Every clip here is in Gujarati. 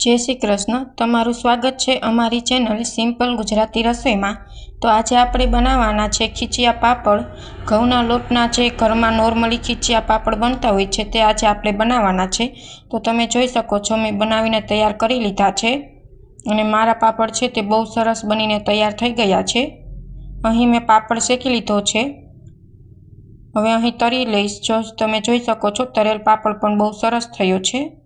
જય શ્રી કૃષ્ણ. તમારું સ્વાગત છે અમારી ચેનલ સિમ્પલ ગુજરાતી રસોઈમાં. તો આજે આપણે બનાવવાના છે ખીચિયા પાપડ. ઘઉંના લોટના જે ઘરમાં નોર્મલી ખીચિયા પાપડ બનતા હોય છે તે આજે આપણે બનાવવાના છે. તો તમે જોઈ શકો છો મેં બનાવીને તૈયાર કરી લીધા છે. અને મારા પાપડ છે તે બહુ સરસ બનીને તૈયાર થઈ ગયા છે. અહીં મેં પાપડ શેકી લીધો છે. હવે અહીં તરી લઈશ. જો તમે જોઈ શકો છો તરેલ પાપડ પણ બહુ સરસ થયો છે.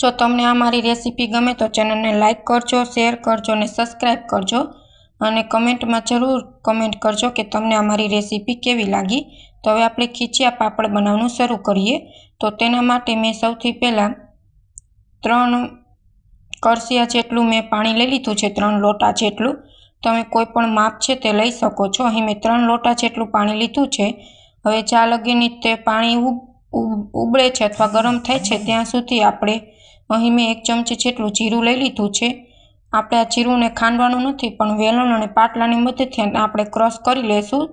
જો તમને આ મારી રેસીપી ગમે તો ચેનલને લાઇક કરજો, શેર કરજો અને સબસ્ક્રાઈબ કરજો. અને કમેન્ટમાં જરૂર કમેન્ટ કરજો કે તમને આ મારી રેસીપી કેવી લાગી. તો હવે આપણે ખીચિયા પાપડ બનાવવાનું શરૂ કરીએ. તો તેના માટે મેં સૌથી પહેલાં ત્રણ કરસિયા જેટલું મેં પાણી લઈ લીધું છે, ત્રણ લોટા જેટલું. તમે કોઈ પણ માપ છે તે લઈ શકો છો. અહીં મેં ત્રણ લોટા જેટલું પાણી લીધું છે. હવે ચા લગીની તે પાણી ઉબળે છે અથવા ગરમ થાય છે, ત્યાં સુધી આપણે અહીં મેં એક ચમચી જેટલું જીરું લઈ લીધું છે. આપણે આ જીરુંને ખાંડવાનું નથી, પણ વેલણ અને પાટલાની મદદથી આપણે ક્રશ કરી લઈશું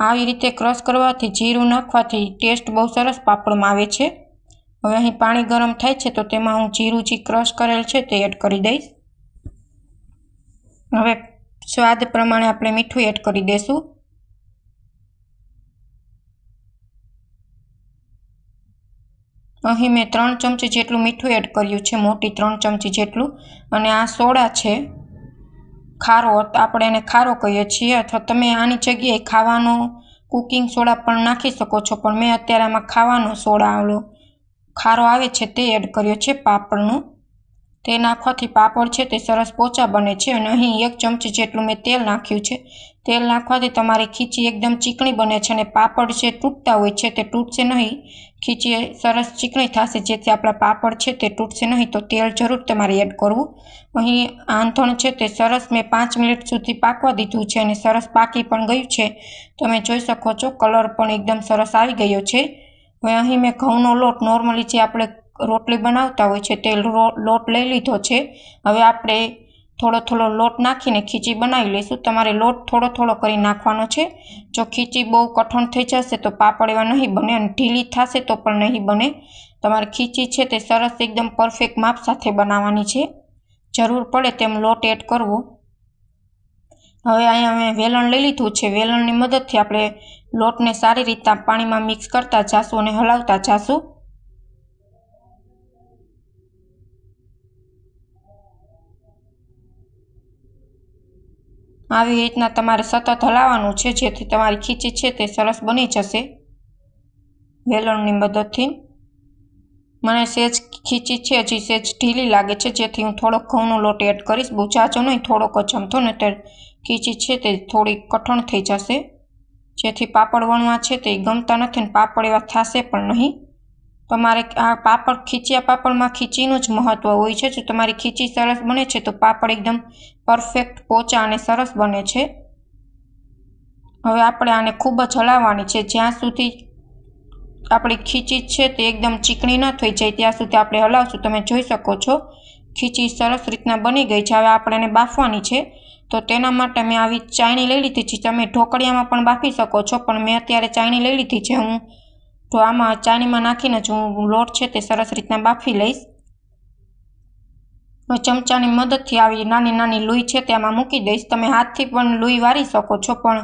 આવી રીતે ક્રશ કરવાથી જીરું નાખવાથી ટેસ્ટ બહુ સરસ પાપડમાં આવે છે. હવે અહીં પાણી ગરમ થાય છે, તો તેમાં હું જીરું જે ક્રશ કરેલ છે તે એડ કરી દઈશ. હવે સ્વાદ પ્રમાણે આપણે મીઠું એડ કરી દઈશું અહીં મેં ત્રણ ચમચી જેટલું મીઠું એડ કર્યું છે, મોટી ત્રણ ચમચી જેટલું. અને આ સોડા છે, ખારો, આપણે એને ખારો કહીએ છીએ, અથવા તમે આની જગ્યાએ ખાવાનો કુકિંગ સોડા પણ નાખી શકો છો, પણ મેં અત્યારે આમાં ખાવાનો સોડા આવેલો ખારો આવે છે તે એડ કર્યો છે, પાપડનું. તે નાખવાથી પાપડ છે તે સરસ પોચા બને છે, અને અહીં એક ચમચી જેટલું મેં તેલ નાખ્યું છે. તેલ નાખવાથી તમારી ખીચી એકદમ ચીકણી બને છે અને પાપડ જે તૂટતા હોય છે તે તૂટશે નહીં. ખીચી સરસ ચીકણી થશે, જેથી આપણા પાપડ છે તે તૂટશે નહીં. તો તેલ જરૂર તમારે એડ કરવું. અહીં આંધણ છે તે સરસ મેં પાંચ મિનિટ સુધી પાકવા દીધું છે અને સરસ પાકી પણ ગયું છે. તમે જોઈ શકો છો, કલર પણ એકદમ સરસ આવી ગયો છે. હવે અહીં મેં ઘઉંનો લોટ નોર્મલી જે આપણે રોટલી બનાવતા હોય છે તે લોટ લઈ લીધો છે. હવે આપણે થોડો થોડો લોટ નાખીને ખીચી બનાવી લઈશું. તમારે લોટ થોડો થોડો કરી નાખવાનો છે. જો ખીચી બહુ કઠણ થઈ જશે તો પાપડ એવા નહીં બને અને ઢીલી થશે તો પણ નહીં બને. તમારે ખીચી છે તે સરસ એકદમ પરફેક્ટ માપ સાથે બનાવવાની છે. જરૂર પડે તેમ લોટ એડ કરવો. હવે અહીંયા મેં વેલણ લઈ લીધું છે. વેલણની મદદથી આપણે લોટને સારી રીતના પાણીમાં મિક્સ કરતા જાશું અને હલાવતા જાશું. આવી રીતના તમારે સતત હલાવવાનું છે, જેથી તમારી ખીચી છે તે સરસ બની જશે. વેલણની મદદથી. મને સેજ ખીચી છે, હજી સેજ ઢીલી લાગે છે, જેથી હું થોડોક ઘઉંનો લોટ એડ કરીશ. બહુ જાજો નહીં, થોડોક જ જમતો ને તે ખીચી છે તે થોડી કઠણ થઈ જશે. જેથી પાપડ વણવા છે તે ગમતા નથી ને પાપડ એવા થશે પણ નહીં. તમારે આ પાપડ ખીચિયા પાપડમાં ખીચીનું જ મહત્ત્વ હોય છે. જો તમારી ખીચી સરસ બને છે, તો પાપડ એકદમ પરફેક્ટ પોચા અને સરસ બને છે. હવે આપણે આને ખૂબ જ હલાવવાની છે. જ્યાં સુધી આપણી ખીચી છે તે એકદમ ચીકણી ન થઈ જાય, ત્યાં સુધી આપણે હલાવશું. તમે જોઈ શકો છો, ખીચી સરસ રીતના બની ગઈ છે. હવે આપણે એને બાફવાની છે. તો તેના માટે મેં આવી ચાયણી લઈ લીધી છે. તમે ઢોકળિયામાં પણ બાફી શકો છો, પણ મેં અત્યારે ચાયણી લઈ લીધી છે. હું તો આમાં ચાણીમાં નાખીને જ હું લોટ છે તે સરસ રીતના બાફી લઈશ. ચમચાની મદદથી આવી નાની નાની લુઈ છે તે આમાં મૂકી દઈશ. તમે હાથથી પણ લુઈ વારી શકો છો, પણ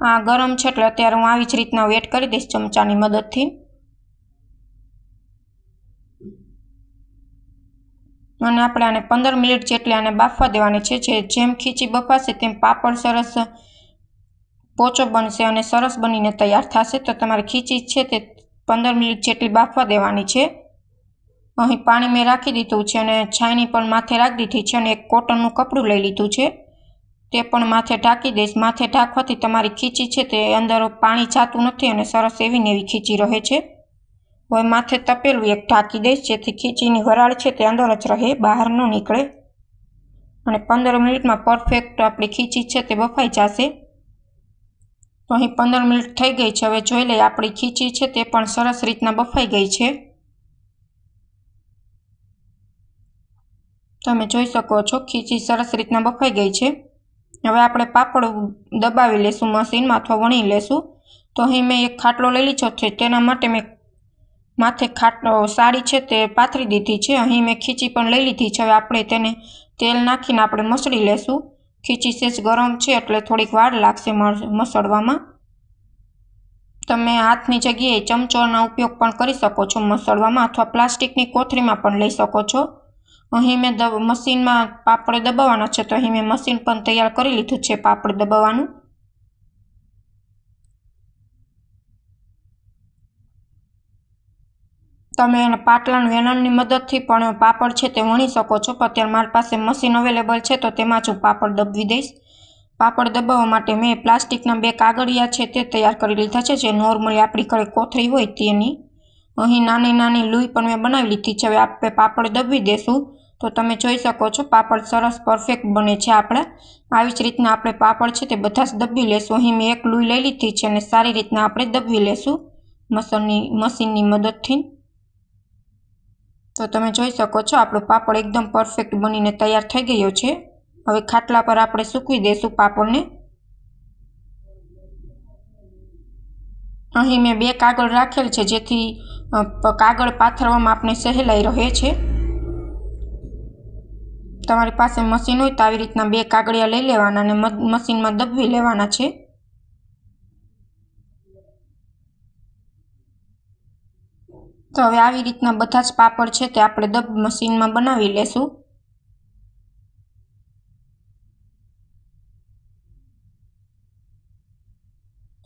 આ ગરમ છે એટલે અત્યારે હું આવી જ રીતના વેટ કરી દઈશ ચમચાની મદદથી. અને આપણે આને પંદર મિનિટ જેટલી આને બાફવા દેવાની છે. જે જેમ ખીચી બફાશે તેમ પાપડ સરસ પોચો બનશે અને સરસ બનીને તૈયાર થશે. તો તમારી ખીચી છે તે પંદર મિનિટ જેટલી બાફવા દેવાની છે. અહીં પાણી મેં રાખી દીધું છે અને છાયણી પણ માથે રાખી દીધી છે અને એક કોટનનું કપડું લઈ લીધું છે. તે પણ માથે ઢાંકી દઈશ. માથે ઢાંકવાથી તમારી ખીચી છે તે અંદર પાણી જાતું નથી અને સરસ એવી ને એવી ખીચી રહે છે. હવે માથે તપેલું એક ઢાંકી દઈશ જેથી ખીચીની વરાળ છે તે અંદર જ રહે, બહાર ન નીકળે. અને પંદર મિનિટમાં પરફેક્ટ આપણી ખીચી છે તે બફાઈ જશે. તો અહીં પંદર મિનિટ થઈ ગઈ છે. હવે જોઈ લઈએ આપણી ખીચી છે તે પણ સરસ રીતના બફાઈ ગઈ છે. તમે જોઈ શકો છો ખીચી સરસ રીતના બફાઈ ગઈ છે. હવે આપણે પાપડ દબાવી લેશું મશીનમાં અથવા વણી લેશું. તો અહીં મેં એક ખાટલો લઈ લીધો છે. તેના માટે મેં માથે ખાટ સાડી છે તે પાથરી દીધી છે. અહીં મેં ખીચી પણ લઈ લીધી છે. હવે આપણે તેને તેલ નાખીને આપણે મસળી લેશું. ખીચી સેજ ગરમ છે એટલે થોડીક વાર લાગશે મસળવામાં. તમે હાથની જગ્યાએ ચમચોનો ઉપયોગ પણ કરી શકો છો મસળવામાં અથવા પ્લાસ્ટિકની કોથળીમાં પણ લઈ શકો છો. અહીં મેં મશીનમાં પાપડ દબાવવાના છે તો અહીં મેં મશીન પણ તૈયાર કરી લીધું છે પાપડ દબાવવાનું. તમે એને પાટલાનું વેલણની મદદથી પણ પાપડ છે તે વણી શકો છો. પણ અત્યારે મારી પાસે મશીન અવેલેબલ છે, તો તેમાં જ હું પાપડ દબવી દઈશ. પાપડ દબાવવા માટે મેં પ્લાસ્ટિકના બે કાગળિયા છે તે તૈયાર કરી લીધા છે, જે નોર્મલી આપણી ઘરે કોથળી હોય તેની. અહીં નાની નાની લૂઈ પણ મેં બનાવી લીધી છે. હવે આપણે પાપડ દબવી દેશું. તો તમે જોઈ શકો છો, પાપડ સરસ પરફેક્ટ બને છે આપણે. આવી જ રીતના આપણે પાપડ છે તે બધા જ દબી લેશું. અહીં મેં એક લૂઈ લઈ લીધી છે અને સારી રીતના આપણે દબવી લેશું મસનની મશીનની મદદથી. તો તમે જોઈ શકો છો, આપણો પાપડ એકદમ પરફેક્ટ બનીને તૈયાર થઈ ગયો છે. હવે ખાટલા પર આપણે સૂકવી દઈશું પાપડને. અહીં મેં બે કાગળ રાખેલ છે, જેથી કાગળ પાથરવામાં આપણે સહેલાઈ રહે છે. તમારી પાસે મશીન હોય તો આવી રીતના બે કાગળિયા લઈ લેવાના અને મશીનમાં દબવી લેવાના છે. તો હવે આવી રીતના બધા જ પાપડ છે તે આપણે દબ મશીનમાં બનાવી લેશું.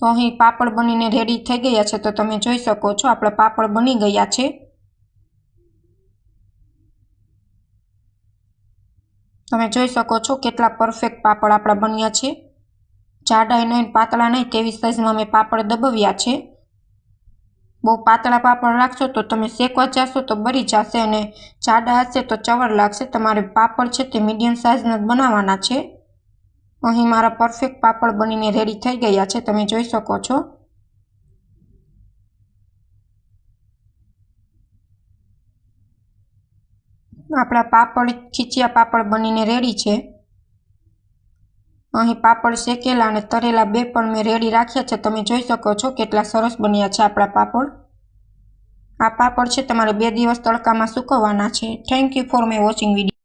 તો અહીં પાપડ બનીને રેડી થઈ ગયા છે તો તમે જોઈ શકો છો આપણા પાપડ બની ગયા છે. તમે જોઈ શકો છો કેટલા પરફેક્ટ પાપડ આપણા બન્યા છે. જાડા નહીં, પાતળા નહીં તેવી સાઈઝમાં મેં પાપડ દબાવ્યા છે. બહુ પાતળા પાપડ રાખશો તો તમે શેકવા જશો તો બળી જશે અને જાડા હશે તો ચવર લાગશે. તમારે પાપડ છે તે મીડિયમ સાઇઝના બનાવવાના છે. અહીં મારા પરફેક્ટ પાપડ બનીને રેડી થઈ ગયા છે. તમે જોઈ શકો છો. આપણા પાપડ, ખીચિયા પાપડ બનીને રેડી છે. અહીં પાપડ શેકેલા અને તરેલા બે પણ મેં રેડી રાખ્યા છે. તમે જોઈ શકો છો કેટલા સરસ બન્યા છે આપણા પાપડ. આ પાપડ છે તમારે બે દિવસ તડકામાં સૂકવવાના છે. Thank you for my watching video